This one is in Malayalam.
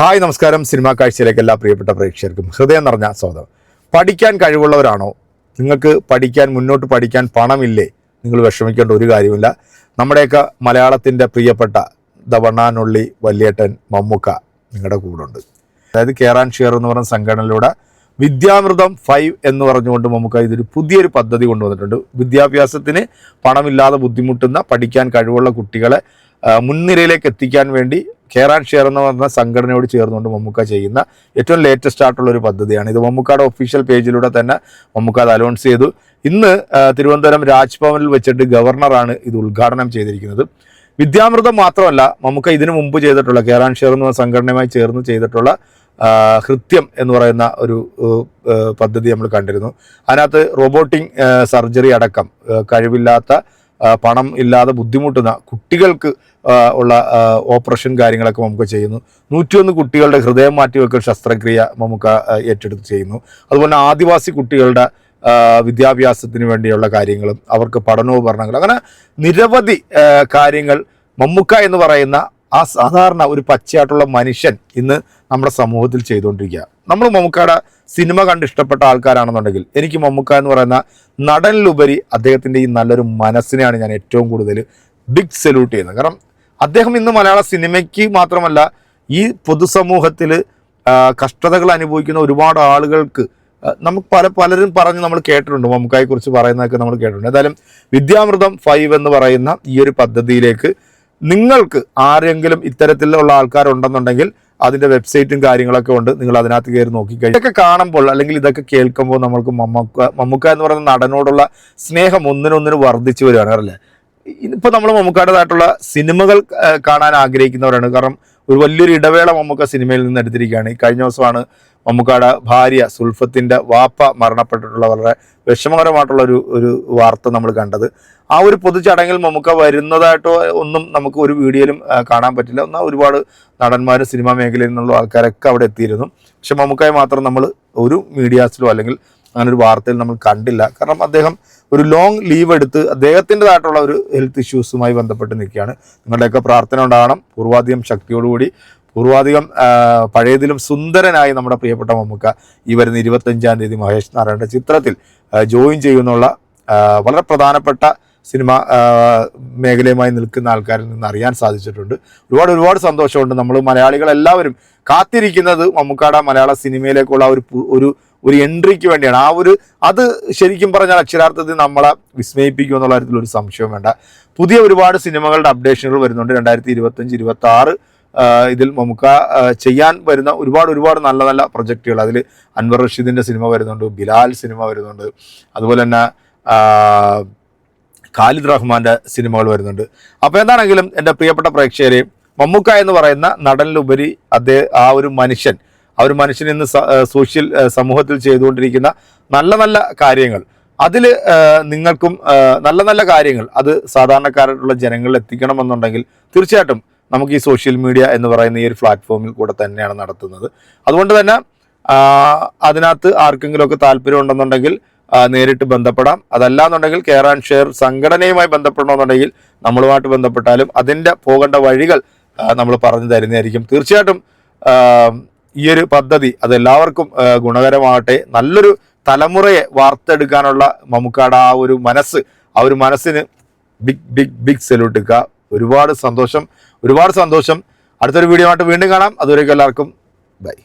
ഹായ് നമസ്കാരം. സിനിമാ കാഴ്ചയിലേക്ക് എല്ലാ പ്രിയപ്പെട്ട പ്രേക്ഷകർക്കും ഹൃദയം നിറഞ്ഞ സ്വാഗതം. പഠിക്കാൻ കഴിവുള്ളവരാണോ? നിങ്ങൾക്ക് പഠിക്കാൻ മുന്നോട്ട് പഠിക്കാൻ പണമില്ലേ? നിങ്ങൾ വിഷമിക്കേണ്ട ഒരു കാര്യമില്ല നമ്മുടെയൊക്കെ മലയാളത്തിന്റെ പ്രിയപ്പെട്ട ദവണ്ണാനുള്ളി വല്യേട്ടൻ മമ്മുക്ക നിങ്ങളുടെ കൂടെ ഉണ്ട് അതായത് കേറാൻ ഷെയർ എന്ന് പറയുന്ന സംഘടനയിലൂടെ വിദ്യാമൃതം ഫൈവ് എന്ന് പറഞ്ഞുകൊണ്ട് നമുക്ക് ഇതൊരു പുതിയൊരു പദ്ധതി കൊണ്ടുവന്നിട്ടുണ്ട്. വിദ്യാഭ്യാസത്തിന് പണമില്ലാതെ ബുദ്ധിമുട്ടുന്ന പഠിക്കാൻ കഴിവുള്ള കുട്ടികളെ മുൻനിരയിലേക്ക് എത്തിക്കാൻ വേണ്ടി ആൻഡ് ഷെയർ എന്ന് പറഞ്ഞ സംഘടനയോട് ചേർന്നുകൊണ്ട് മമ്മൂക്ക ചെയ്യുന്ന ഏറ്റവും ലേറ്റസ്റ്റ് ആയിട്ടുള്ള ഒരു പദ്ധതിയാണ്. ഇത് മമ്മൂക്കയുടെ ഒഫീഷ്യൽ പേജിലൂടെ തന്നെ മമ്മൂക്ക അത് അനൗൺസ് ചെയ്തു. ഇന്ന് തിരുവനന്തപുരം രാജ്ഭവനിൽ വെച്ചിട്ട് ഗവർണറാണ് ഇത് ഉദ്ഘാടനം ചെയ്തിരിക്കുന്നത്. വിദ്യാമൃതം മാത്രമല്ല മമ്മൂക്ക ഇതിനു മുമ്പ് ചെയ്തിട്ടുള്ള ആൻഡ് ഷെയർ എന്ന സംഘടനയുമായി ചേർന്ന് ചെയ്തിട്ടുള്ള ഹൃത്യം എന്ന് പറയുന്ന ഒരു പദ്ധതി നമ്മൾ കണ്ടിരുന്നു. അതിനകത്ത് റോബോട്ടിക് സർജറി അടക്കം കഴിവില്ലാത്ത പണം ഇല്ലാതെ ബുദ്ധിമുട്ടുന്ന കുട്ടികൾക്ക് ഉള്ള ഓപ്പറേഷൻ കാര്യങ്ങളൊക്കെ നമുക്ക് ചെയ്യുന്നു. നൂറ്റിയൊന്ന് കുട്ടികളുടെ ഹൃദയം മാറ്റിവെക്കൽ ശസ്ത്രക്രിയ നമുക്ക് ഏറ്റെടുത്ത് ചെയ്യുന്നു. അതുപോലെ ആദിവാസി കുട്ടികളുടെ വിദ്യാഭ്യാസത്തിന് വേണ്ടിയുള്ള കാര്യങ്ങളും അവർക്ക് പഠനോപകരണങ്ങൾ അങ്ങനെ നിരവധി കാര്യങ്ങൾ മമ്മുക്ക എന്ന് പറയുന്ന ആ സാധാരണ ഒരു പച്ചയായിട്ടുള്ള മനുഷ്യൻ ഇന്ന് നമ്മുടെ സമൂഹത്തിൽ ചെയ്തുകൊണ്ടിരിക്കുക. നമ്മൾ മമ്മൂക്കയുടെ സിനിമ കണ്ട് ഇഷ്ടപ്പെട്ട ആൾക്കാരാണെന്നുണ്ടെങ്കിൽ എനിക്ക് മമ്മൂക്ക എന്ന് പറയുന്ന നടനിലുപരി അദ്ദേഹത്തിന്റെ ഈ നല്ലൊരു മനസ്സിനെയാണ് ഞാൻ ഏറ്റവും കൂടുതൽ ബിഗ് സല്യൂട്ട് ചെയ്യുന്നത്. കാരണം അദ്ദേഹം ഇന്ന് മലയാള സിനിമയ്ക്ക് മാത്രമല്ല ഈ പൊതുസമൂഹത്തിൽ കഷ്ടതകൾ അനുഭവിക്കുന്ന ഒരുപാട് ആളുകൾക്ക് നമുക്ക് പല പലരും പറഞ്ഞ് നമ്മൾ കേട്ടിട്ടുണ്ട്. മമ്മൂക്കായെക്കുറിച്ച് പറയുന്നതൊക്കെ നമ്മൾ കേട്ടിട്ടുണ്ട്. എന്തായാലും വിദ്യാമൃതം ഫൈവ് എന്ന് പറയുന്ന ഈ ഒരു പദ്ധതിയിലേക്ക് നിങ്ങൾക്ക് ആരെങ്കിലും ഇത്തരത്തിലുള്ള ആൾക്കാരുണ്ടെന്നുണ്ടെങ്കിൽ അതിന്റെ വെബ്സൈറ്റും കാര്യങ്ങളൊക്കെ ഉണ്ട്. നിങ്ങൾ അതിനകത്ത് കയറി നോക്കിക്കഴിഞ്ഞാൽ ഇതൊക്കെ കാണുമ്പോൾ അല്ലെങ്കിൽ ഇതൊക്കെ കേൾക്കുമ്പോൾ നമ്മൾക്ക് മമ്മക്ക മമ്മൂക്ക എന്ന് പറയുന്ന നടനോടുള്ള സ്നേഹം ഒന്നിനൊന്നിന് വർദ്ധിച്ചു വരികയാണ് അല്ലേ? ഇപ്പൊ നമ്മൾ മമ്മൂക്കാടേതായിട്ടുള്ള സിനിമകൾ കാണാൻ ആഗ്രഹിക്കുന്നവരാണ്. കാരണം ഒരു വലിയൊരു ഇടവേള മമ്മൂക്ക സിനിമയിൽ നിന്ന് എടുത്തിരിക്കുകയാണ്. ഈ കഴിഞ്ഞ ദിവസമാണ് മമ്മൂക്കയുടെ ഭാര്യ സുൽഫത്തിന്റെ വാപ്പ മരണപ്പെട്ടിട്ടുള്ള വളരെ വിഷമകരമായിട്ടുള്ള ഒരു ഒരു വാർത്ത നമ്മൾ കണ്ടത്. ആ ഒരു പൊതുചടങ്ങിൽ മമ്മൂക്ക വരുന്നതായിട്ടോ ഒന്നും നമുക്ക് ഒരു വീഡിയോയിലും കാണാൻ പറ്റില്ല. എന്നാൽ ഒരുപാട് നടന്മാരും സിനിമാ മേഖലയിൽ നിന്നുള്ള ആൾക്കാരൊക്കെ അവിടെ എത്തിയിരുന്നു. പക്ഷെ മമ്മൂക്കയെ മാത്രം നമ്മൾ ഒരു മീഡിയാസിലോ അല്ലെങ്കിൽ അങ്ങനെ ഒരു വാർത്തയിൽ നമ്മൾ കണ്ടില്ല. കാരണം അദ്ദേഹം ഒരു ലോങ് ലീവ് എടുത്ത് അദ്ദേഹത്തിന്റെതായിട്ടുള്ള ഒരു ഹെൽത്ത് ഇഷ്യൂസുമായി ബന്ധപ്പെട്ട് നിൽക്കുകയാണ്. നിങ്ങളുടെയൊക്കെ പ്രാർത്ഥന ഉണ്ടാകണം. പൂർവാധികം ശക്തിയോടുകൂടി പൂർവാധികം പഴയതിലും സുന്ദരനായി നമ്മുടെ പ്രിയപ്പെട്ട മമ്മൂക്ക ഈ വരുന്ന ഇരുപത്തഞ്ചാം തീയതി മഹേഷ് നാരായണന്റെ ചിത്രത്തിൽ ജോയിൻ ചെയ്യുന്നുള്ള വളരെ പ്രധാനപ്പെട്ട സിനിമ മേഖലയുമായി നിൽക്കുന്ന ആൾക്കാരിൽ നിന്ന് അറിയാൻ സാധിച്ചിട്ടുണ്ട്. ഒരുപാട് ഒരുപാട് സന്തോഷമുണ്ട്. നമ്മൾ മലയാളികളെല്ലാവരും കാത്തിരിക്കുന്നത് മമ്മൂക്കാട മലയാള സിനിമയിലേക്കുള്ള ഒരു ഒരു ഒരു എൻട്രിക്ക് വേണ്ടിയാണ്. ആ ഒരു അത് ശരിക്കും പറഞ്ഞാൽ അക്ഷരാർത്ഥത്തിൽ നമ്മളെ വിസ്മയിപ്പിക്കും എന്നുള്ള കാര്യത്തിൽ ഒരു സംശയം വേണ്ട. പുതിയ ഒരുപാട് സിനിമകളുടെ അപ്ഡേഷനുകൾ വരുന്നുണ്ട്. രണ്ടായിരത്തി ഇരുപത്തഞ്ച് ഇരുപത്തി ആറ് ഇതിൽ നമുക്ക് ചെയ്യാൻ വരുന്ന ഒരുപാട് ഒരുപാട് നല്ല നല്ല പ്രൊജക്റ്റുകൾ അതിൽ അൻവർ റഷീദിന്റെ സിനിമ വരുന്നുണ്ട് ബിലാൽ സിനിമ വരുന്നുണ്ട് അതുപോലെ തന്നെ ഖാലിദ് റഹ്മാന്റെ സിനിമകൾ വരുന്നുണ്ട്. അപ്പോൾ എന്താണെങ്കിലും എന്റെ പ്രിയപ്പെട്ട പ്രേക്ഷകരെ മമ്മൂക്ക എന്ന് പറയുന്ന നടനിലുപരി അദ്ദേഹം ആ ഒരു മനുഷ്യൻ ആ ഒരു മനുഷ്യൻ ഇന്ന് സോഷ്യൽ സമൂഹത്തിൽ ചെയ്തുകൊണ്ടിരിക്കുന്ന നല്ല നല്ല കാര്യങ്ങൾ. അതിൽ നിങ്ങൾക്കും നല്ല നല്ല കാര്യങ്ങൾ അത് സാധാരണക്കാരായിട്ടുള്ള ജനങ്ങളിൽ എത്തിക്കണമെന്നുണ്ടെങ്കിൽ തീർച്ചയായിട്ടും നമുക്ക് ഈ സോഷ്യൽ മീഡിയ എന്ന് പറയുന്ന ഈ ഒരു പ്ലാറ്റ്ഫോമിൽ കൂടെ തന്നെയാണ് നടത്തുന്നത്. അതുകൊണ്ട് തന്നെ അതിനകത്ത് ആർക്കെങ്കിലുമൊക്കെ താല്പര്യം ഉണ്ടെന്നുണ്ടെങ്കിൽ നേരിട്ട് ബന്ധപ്പെടാം. അതല്ല എന്നുണ്ടെങ്കിൽ കെയർ ആൻഡ് ഷെയർ സംഘടനയുമായി ബന്ധപ്പെടണമെന്നുണ്ടെങ്കിൽ നമ്മളുമായിട്ട് ബന്ധപ്പെട്ടാലും അതിന്റെ പോകേണ്ട വഴികൾ നമ്മൾ പറഞ്ഞു തരുന്നതായിരിക്കും. തീർച്ചയായിട്ടും ഈ ഒരു പദ്ധതി അത് എല്ലാവർക്കും ആ, ഗുണകരമാകട്ടെ. നല്ലൊരു തലമുറയെ വാർത്തെടുക്കാനുള്ള മമ്മൂക്കാട് ആ ഒരു മനസ്സ് ആ ഒരു മനസ്സിന് ബിഗ് ബിഗ് ബിഗ് സല്യൂട്ട് ഒരുപാട് സന്തോഷം. ഒരുപാട് സന്തോഷം. അടുത്തൊരു വീഡിയോ ആയിട്ട് വീണ്ടും കാണാം. അതുവരേക്കും എല്ലാവർക്കും ബൈ.